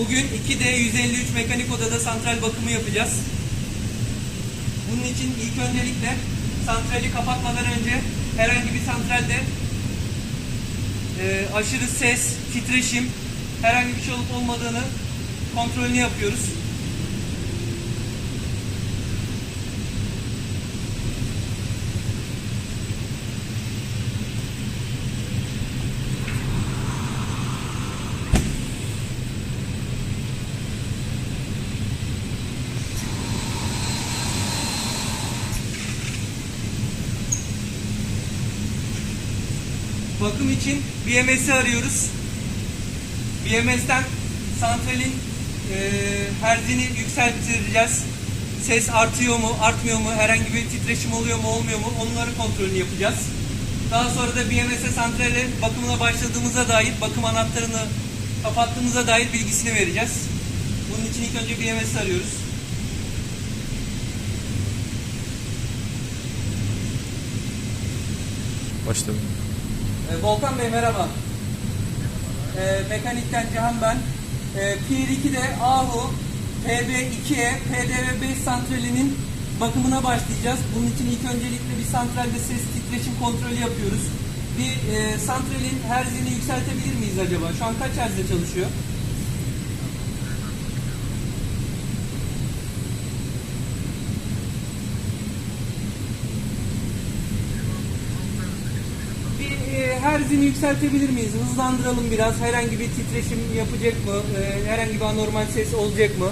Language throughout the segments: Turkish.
Bugün 2D 153 mekanik odada santral bakımı yapacağız. Bunun için ilk öncelikle santrali kapatmadan önce herhangi bir santralde e, aşırı ses, titreşim, herhangi bir şey olup olmadığını kontrolünü yapıyoruz. Bakım için BMS'i arıyoruz. BMS'ten santralin e, herzini yükselteceğiz. Ses artıyor mu, artmıyor mu, herhangi bir titreşim oluyor mu, olmuyor mu onları kontrolünü yapacağız. Daha sonra da BMS'e santrale bakımına başladığımıza dair, bakım anahtarını kapattığımıza dair bilgisini vereceğiz. Bunun için ilk önce BMS'i arıyoruz. Başladım. Ee, Volkan Bey merhaba. Ee, mekanikten Cihan ben. Ee, Pier 2'de Ahu PB2'ye PDV5 santralinin bakımına başlayacağız. Bunun için ilk öncelikle bir santralde ses titreşim kontrolü yapıyoruz. Bir e, santralin herzini yükseltebilir miyiz acaba? Şu an kaç herzde çalışıyor? Bir e, herzini yükseltebilir miyiz? Hızlandıralım biraz. Herhangi bir titreşim yapacak mı? E, herhangi bir anormal ses olacak mı?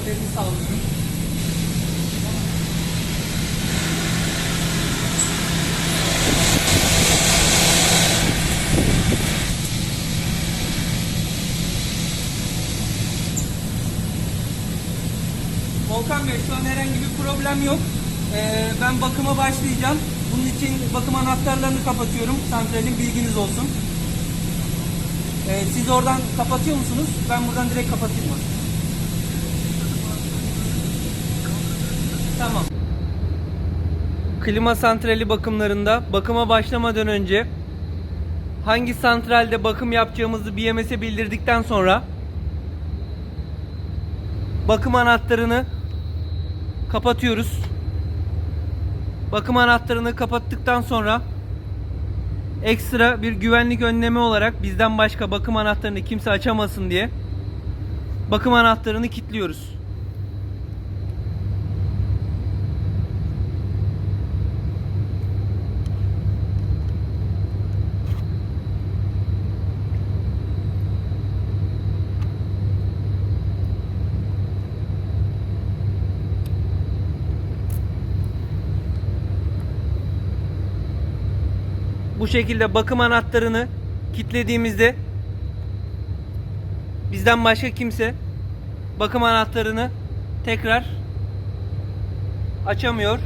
Kontrollerini sağlıyorum. Volkan Bey şu an herhangi bir problem yok. Ee, ben bakıma başlayacağım. Bunun için bakım anahtarlarını kapatıyorum. Santralin bilginiz olsun. Ee, siz oradan kapatıyor musunuz? Ben buradan direkt kapatayım mı? Klima santrali bakımlarında bakıma başlamadan önce hangi santralde bakım yapacağımızı BMS'e bildirdikten sonra bakım anahtarını kapatıyoruz. Bakım anahtarını kapattıktan sonra ekstra bir güvenlik önlemi olarak bizden başka bakım anahtarını kimse açamasın diye bakım anahtarını kilitliyoruz. Bu şekilde bakım anahtarını kilitlediğimizde bizden başka kimse bakım anahtarını tekrar açamıyor.